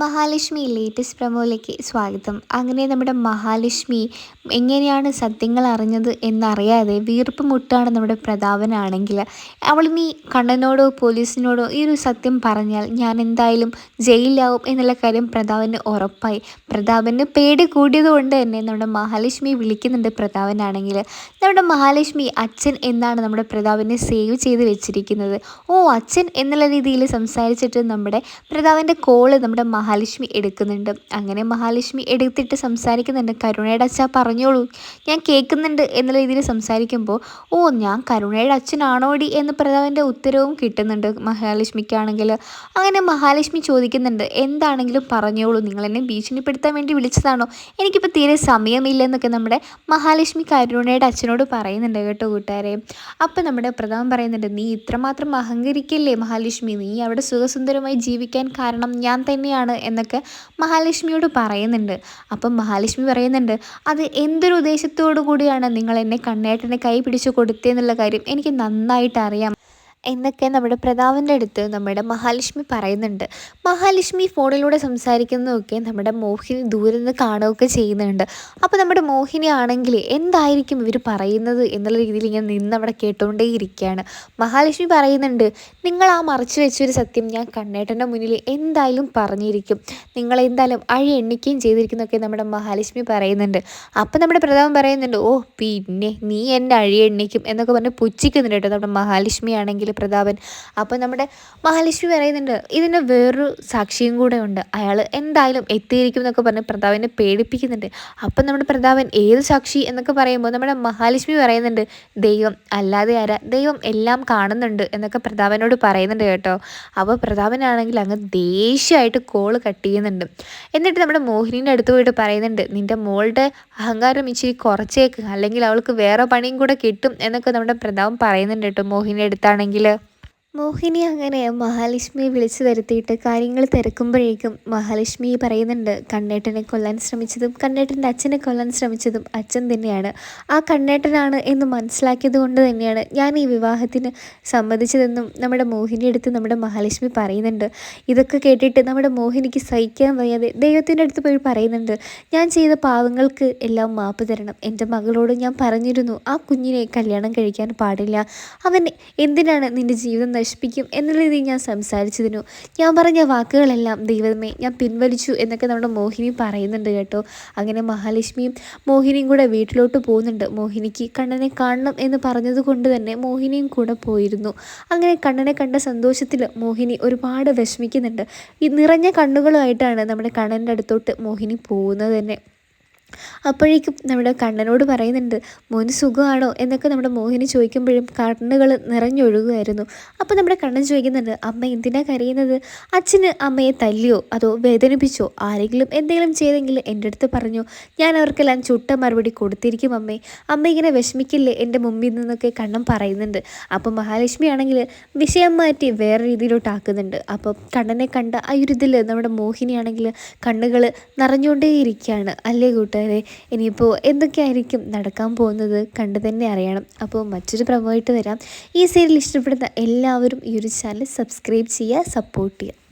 Mahalakshmi latest പ്രമോയിലേക്ക് സ്വാഗതം. അങ്ങനെ നമ്മുടെ മഹാലക്ഷ്മി എങ്ങനെയാണ് സത്യങ്ങൾ അറിഞ്ഞത് എന്നറിയാതെ വീർപ്പ് മുട്ടാണ് നമ്മുടെ പ്രതാപനാണെങ്കിൽ അവൾ നീ കണ്ണനോടോ പോലീസിനോടോ ഈ ഒരു സത്യം പറഞ്ഞാൽ ഞാൻ എന്തായാലും ജയിലിലാവും എന്നുള്ള കാര്യം പ്രതാപന് ഉറപ്പായി. പ്രതാപന് പേടി കൂടിയത് കൊണ്ട് തന്നെ നമ്മുടെ മഹാലക്ഷ്മി വിളിക്കുന്നുണ്ട് പ്രതാപനാണെങ്കിൽ. നമ്മുടെ മഹാലക്ഷ്മി അച്ഛൻ എന്നാണ് നമ്മുടെ പ്രതാപനെ സേവ് ചെയ്ത് വെച്ചിരിക്കുന്നത്. ഓ അച്ഛൻ എന്നുള്ള രീതിയിൽ സംസാരിച്ചിട്ട് നമ്മുടെ പ്രതാപന്റെ കോൾ നമ്മുടെ മഹാലക്ഷ്മി എടുക്കുന്നുണ്ട്. അങ്ങനെ മഹാലക്ഷ്മി എടുത്തിട്ട് സംസാരിക്കുന്നുണ്ട്. കരുണയുടെ അച്ഛ പറഞ്ഞോളൂ. ഞാൻ കേൾക്കുന്നുണ്ട് എന്നുള്ള രീതിയിൽ സംസാരിക്കുമ്പോൾ ഓ ഞാൻ കരുണയുടെ അച്ഛനാണോടി? എന്ന് പ്രതാപന്റെ ഉത്തരവും കിട്ടുന്നുണ്ട് മഹാലക്ഷ്മിക്കാണെങ്കിൽ. അങ്ങനെ മഹാലക്ഷ്മി ചോദിക്കുന്നുണ്ട് എന്താണെങ്കിലും പറഞ്ഞോളൂ. നിങ്ങൾ എന്നെ ഭീഷണിപ്പെടുത്താൻ വേണ്ടി വിളിച്ചതാണോ? എനിക്കിപ്പോൾ തീരെ സമയമില്ലെന്നൊക്കെ നമ്മുടെ മഹാലക്ഷ്മി കരുണയുടെ അച്ഛനോട് പറയുന്നുണ്ട് കേട്ടോ കൂട്ടുകാരെ. അപ്പം നമ്മുടെ പ്രധാനം പറയുന്നുണ്ട് നീ ഇത്രമാത്രം അഹങ്കരിക്കല്ലേ മഹാലക്ഷ്മി? നീ അവിടെ സുഖസുന്ദരമായി ജീവിക്കാൻ കാരണം ഞാൻ തന്നെയാണ്. എന്നൊക്കെ മഹാലക്ഷ്മിയോട് പറയുന്നുണ്ട്. അപ്പം മഹാലക്ഷ്മി പറയുന്നുണ്ട് അത് എന്തൊരു ഉദ്ദേശത്തോടു കൂടിയാണ് നിങ്ങൾ എന്നെ കണ്ണേട്ടനെ കൈ പിടിച്ചു കൊടുത്തതെന്നുള്ള കാര്യം എനിക്ക് നന്നായിട്ട് അറിയാം. എന്നൊക്കെ നമ്മുടെ പ്രതാപന്റെ അടുത്ത് നമ്മുടെ മഹാലക്ഷ്മി പറയുന്നുണ്ട്. മഹാലക്ഷ്മി ഫോണിലൂടെ സംസാരിക്കുന്നതൊക്കെ നമ്മുടെ മോഹിനി ദൂരെ നിന്ന് കാണുകയൊക്കെ ചെയ്യുന്നുണ്ട്. അപ്പോൾ നമ്മുടെ മോഹിനി ആണെങ്കിൽ എന്തായിരിക്കും ഇവർ പറയുന്നത് എന്നുള്ള രീതിയിൽ ഇങ്ങനെ നിന്ന് അവിടെ കേട്ടുകൊണ്ടേ ഇരിക്കുകയാണ്. മഹാലക്ഷ്മി പറയുന്നുണ്ട് നിങ്ങൾ ആ മറച്ചു വെച്ചൊരു സത്യം ഞാൻ കണ്ണേട്ടന്റെ മുന്നിൽ എന്തായാലും പറഞ്ഞിരിക്കും. നിങ്ങൾ എന്തായാലും അഴി എണ്ണിക്കുകയും ചെയ്തിരിക്കുന്നൊക്കെ നമ്മുടെ മഹാലക്ഷ്മി പറയുന്നുണ്ട്. അപ്പം നമ്മുടെ പ്രതാപം പറയുന്നുണ്ട് ഓ പിന്നെ നീ എന്റെ അഴി എണ്ണിക്കും എന്നൊക്കെ പറഞ്ഞ് പുച്ഛിക്കുന്നുണ്ട് കേട്ടോ നമ്മുടെ മഹാലക്ഷ്മി ആണെങ്കിൽ. പ്രതാപൻ. അപ്പോൾ നമ്മുടെ മഹാലക്ഷ്മി പറയുന്നുണ്ട് ഇതിന് വേറൊരു സാക്ഷിയും കൂടെ ഉണ്ട്. അയാൾ എന്തായാലും എത്തിയിരിക്കും എന്നൊക്കെ പറഞ്ഞ് പ്രതാപനെ പേടിപ്പിക്കുന്നുണ്ട്. അപ്പം നമ്മുടെ പ്രതാപൻ ഏത് സാക്ഷി എന്നൊക്കെ പറയുമ്പോൾ നമ്മുടെ മഹാലക്ഷ്മി പറയുന്നുണ്ട് ദൈവം അല്ലാതെ ആരാ? ദൈവം എല്ലാം കാണുന്നുണ്ട് എന്നൊക്കെ പ്രതാപനോട് പറയുന്നുണ്ട് കേട്ടോ. അപ്പോൾ പ്രതാപനാണെങ്കിൽ അങ്ങ് ദേഷ്യമായിട്ട് കോൾ കട്ട് ചെയ്യുന്നുണ്ട്. എന്നിട്ട് നമ്മുടെ മോഹിനിന്റെ അടുത്ത് പോയിട്ട് പറയുന്നുണ്ട് നിന്റെ മോളുടെ അഹങ്കാരം ഇച്ചിരി കുറച്ചേക്ക് അല്ലെങ്കിൽ അവൾക്ക് വേറെ പണിയും കൂടെ കിട്ടും എന്നൊക്കെ നമ്മുടെ പ്രതാപം പറയുന്നുണ്ട് കേട്ടോ മോഹിനിയുടെ അടുത്താണെങ്കിൽ. വീട്ടിൽ മോഹിനി അങ്ങനെ മഹാലക്ഷ്മിയെ വിളിച്ചു വരുത്തിയിട്ട് കാര്യങ്ങൾ തിരക്കുമ്പോഴേക്കും മഹാലക്ഷ്മി പറയുന്നുണ്ട് കണ്ണേട്ടനെ കൊല്ലാൻ ശ്രമിച്ചതും കണ്ണേട്ടന്റെ അച്ഛനെ കൊല്ലാൻ ശ്രമിച്ചതും അച്ഛൻ തന്നെയാണ്. ആ കണ്ണേട്ടനാണ് എന്ന് മനസ്സിലാക്കിയത് കൊണ്ട് തന്നെയാണ് ഞാൻ ഈ വിവാഹത്തിന് സമ്മതിച്ചതെന്നും നമ്മുടെ മോഹിനി അടുത്ത് നമ്മുടെ മഹാലക്ഷ്മി പറയുന്നുണ്ട്. ഇതൊക്കെ കേട്ടിട്ട് നമ്മുടെ മോഹിനിക്ക് സഹിക്കാൻ വയ്യാതെ ദൈവത്തിന്റെ അടുത്ത് പോയി പറയുന്നുണ്ട് ഞാൻ ചെയ്ത പാവങ്ങൾക്ക് എല്ലാം മാപ്പ് തരണം. എന്റെ മകളോട് ഞാൻ പറഞ്ഞിരുന്നു ആ കുഞ്ഞിനെ കല്യാണം കഴിക്കാൻ പാടില്ല. അവൻ എന്തിനാണ് നിന്റെ ജീവിതം നശിപ്പിക്കും എന്നുള്ള രീതിയിൽ ഞാൻ സംസാരിച്ചതിനു ഞാൻ പറഞ്ഞ വാക്കുകളെല്ലാം ദൈവമേ ഞാൻ പിൻവലിച്ചു എന്നൊക്കെ നമ്മുടെ മോഹിനി പറയുന്നുണ്ട് കേട്ടോ. അങ്ങനെ മഹാലക്ഷ്മിയും മോഹിനിയും കൂടെ വീട്ടിലോട്ട് പോകുന്നുണ്ട്. മോഹിനിക്ക് കണ്ണനെ കാണണം എന്ന് പറഞ്ഞതുകൊണ്ട് തന്നെ മോഹിനിയും കൂടെ പോയിരുന്നു. അങ്ങനെ കണ്ണനെ കണ്ട സന്തോഷത്തിൽ മോഹിനി ഒരുപാട് വിഷമിക്കുന്നുണ്ട്. ഈ നിറഞ്ഞ കണ്ണുകളുമായിട്ടാണ് നമ്മുടെ കണ്ണന്റെ അടുത്തോട്ട് മോഹിനി പോകുന്നത് തന്നെ. അപ്പോഴേക്കും നമ്മുടെ കണ്ണനോട് പറയുന്നുണ്ട് മോന് സുഖമാണോ? എന്നൊക്കെ നമ്മുടെ മോഹിനി ചോദിക്കുമ്പോഴും കണ്ണുകൾ നിറഞ്ഞൊഴുകുമായിരുന്നു. അപ്പോൾ നമ്മുടെ കണ്ണൻ ചോദിക്കുന്നുണ്ട് അമ്മ എന്തിനാ കരയുന്നത്? അച്ഛന് അമ്മയെ തല്ലിയോ അതോ വേദനിപ്പിച്ചോ? ആരെങ്കിലും എന്തെങ്കിലും ചെയ്തെങ്കിൽ എന്റെ അടുത്ത് പറഞ്ഞു. ഞാൻ അവർക്കെല്ലാം ചുട്ട മറുപടി കൊടുത്തിരിക്കും അമ്മേ. അമ്മ ഇങ്ങനെ വിഷമിക്കില്ലേ എന്റെ മുമ്പിൽ നിന്നൊക്കെ കണ്ണൻ പറയുന്നുണ്ട്. അപ്പോൾ മഹാലക്ഷ്മി ആണെങ്കിൽ വിഷയം മാറ്റി വേറെ രീതിയിലോട്ടാക്കുന്നുണ്ട് അപ്പോൾ കണ്ണനെ കണ്ട ആ ഒരു ഇതിൽ നമ്മുടെ മോഹിനിയാണെങ്കിൽ കണ്ണുകൾ നിറഞ്ഞുകൊണ്ടേയിരിക്കുകയാണ്. അല്ലേ കൂട്ടുകാരെ ഇനിയിപ്പോൾ എന്തൊക്കെയായിരിക്കും നടക്കാൻ പോകുന്നത് കണ്ടു തന്നെ അറിയണം. അപ്പോൾ മറ്റൊരു പ്രമോയിട്ട് വരാം. ഈ സീരിയൽ ഇഷ്ടപ്പെടുന്ന എല്ലാവരും ഈ ഒരു ചാനൽ സബ്സ്ക്രൈബ് ചെയ്യുക സപ്പോർട്ട് ചെയ്യുക.